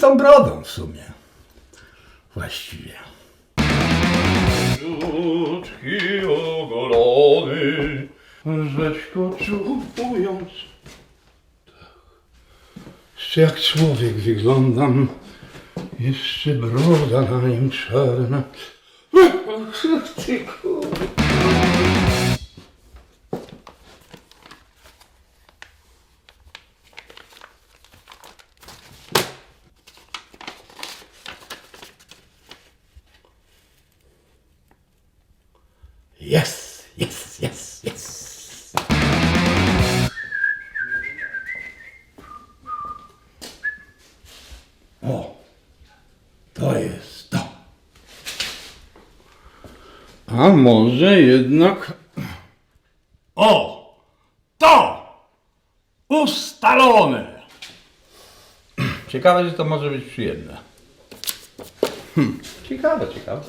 tą brodą w sumie. Właściwie. Krótki ogolony, rzeczko czupując. Jeszcze jak człowiek wyglądam, jeszcze broda na nim czarna. Ty kur- Yes, yes, yes, yes. O, to jest to. A może jednak. O, to ustalone. Ciekawe, że to może być przyjemne. Ciekawe, ciekawe.